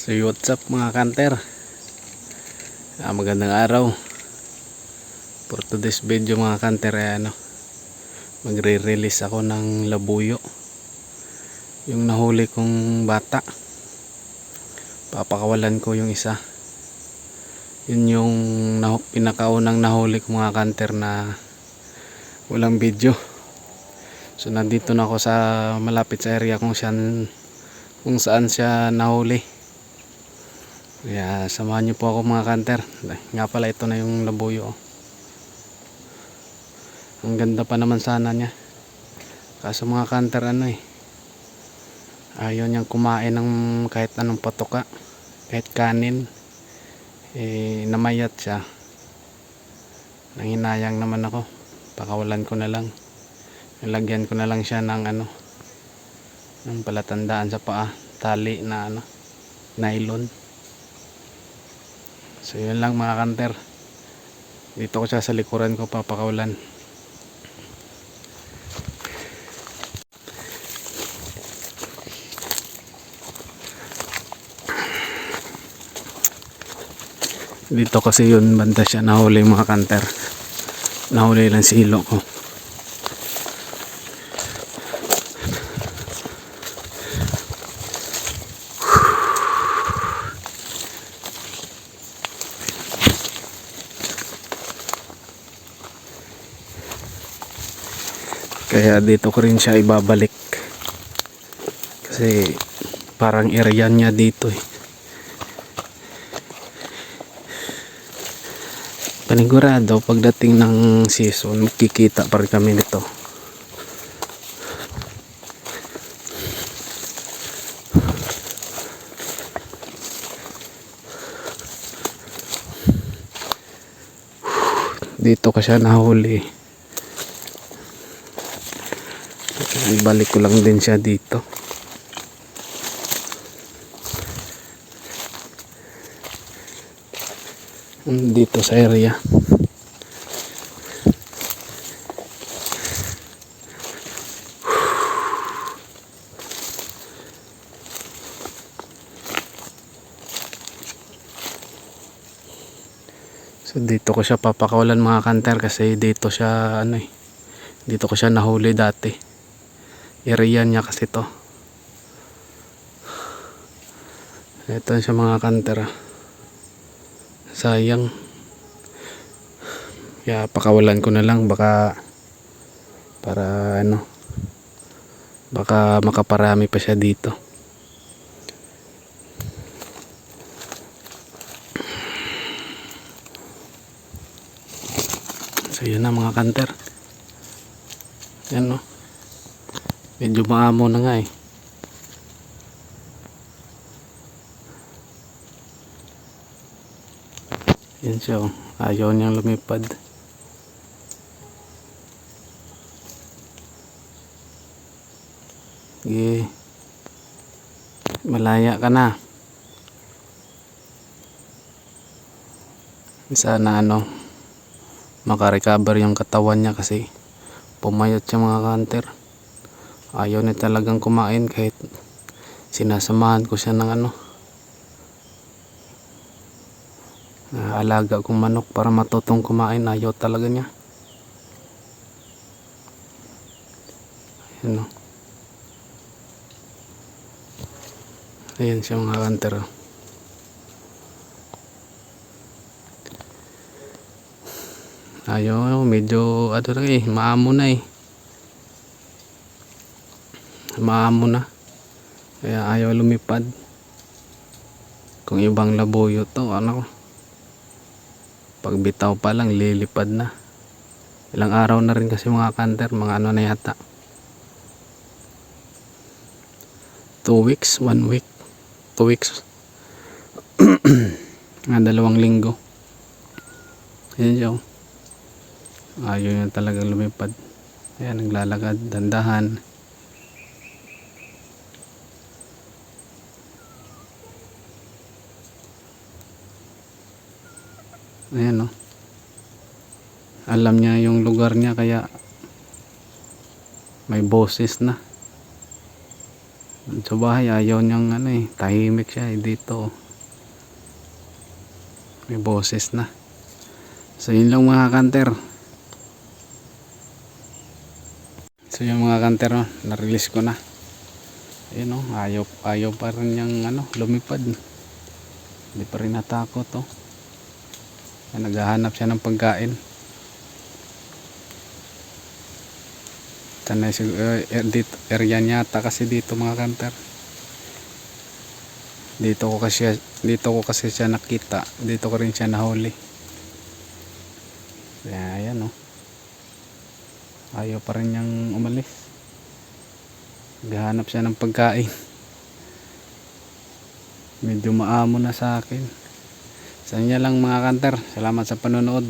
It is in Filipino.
So what's up mga kanter. Ah, Magandang araw. For today's video mga kanter ay ano Magre-release ako ng labuyo. Yung nahuli kong bata. Papakawalan ko yung isa. Yun yung nahu- pinakaunang nahuli ko mga kanter na Walang video. So nandito na ako sa malapit sa area kung saan kung saan siya nahuli. Kaya samahan niyo po ako mga kanter. Nga pala ito na yung labuyo. oh. Ang ganda pa naman sana niya. Kaso mga kanter ano eh. Ayaw niyang kumain ng kahit anong patoka. Kahit kanin. Eh namayat siya. Nanginayang naman ako. Pakawalan ko na lang. Nilagyan ko na lang siya ng ano. Ng palatandaan sa paa. Tali na ano. Nylon. So yun lang mga kanter. Dito ko siya sa likuran ko papakawalan. Dito kasi yun banda siya nahuli mga kanter. Nahuli lang si ilo ko. Kaya dito ko rin siya ibabalik. Kasi parang area niya dito eh. Panigurado pagdating ng season magkikita pa kami nito. Dito ka siya nahuli. Ibalik ko lang din siya dito. Dito sa area. So dito ko siya papakawalan mga kanter kasi dito siya ano eh. Dito ko siya nahuli dati. Area niya kasi to. Ito siya mga kanter. ah. Sayang. Kaya pakawalan ko na lang baka para ano baka makaparami pa siya dito. So yun na mga kanter. Yan no. Medyo maamo na nga eh. Yan siya oh. Ayaw niyang lumipad. Sige. Malaya ka na. Sana ano makarecover yung katawan niya kasi pumayat siya mga kanter. Ayaw niya talagang kumain kahit sinasamahan ko siya ng ano. Na alaga kong manok para matutong kumain. Ayaw talaga niya. Ayan o ayan siya mga kanter oh. ayaw medyo ano lang eh maamo na eh maamo na. Kaya ayaw lumipad. Kung ibang labuyo to ano? Pag bitaw pa lang lilipad na. Ilang araw na rin kasi mga kanter mga ano na yata. 2 weeks 1 week. 2 weeks. Mga dalawang linggo. Yan siya ayaw niya talaga lumipad. Ayan naglalakad. Dandahan Ayan o. Alam niya yung lugar niya kaya may boses na. Sa bahay ayaw niyang ano eh, tahimik siya eh dito. May boses na. So yun lang mga kanter. So yung mga kanter no, na-release ko na. Ayun no, ayaw, ayaw pa rin niyang ano, lumipad. Hindi pa rin natakot oh. Ay, naghahanap siya ng pagkain. Tanay sig uh, er, dito, area niya ata kasi dito mga kanter. Dito ko kasi dito ko kasi siya nakita. Dito ko rin siya nahuli. Kaya ayan oh. Ayaw pa rin niyang umalis. Naghahanap siya ng pagkain. Medyo maamo na sa akin. Sa inyo lang mga kanter. Salamat sa panonood.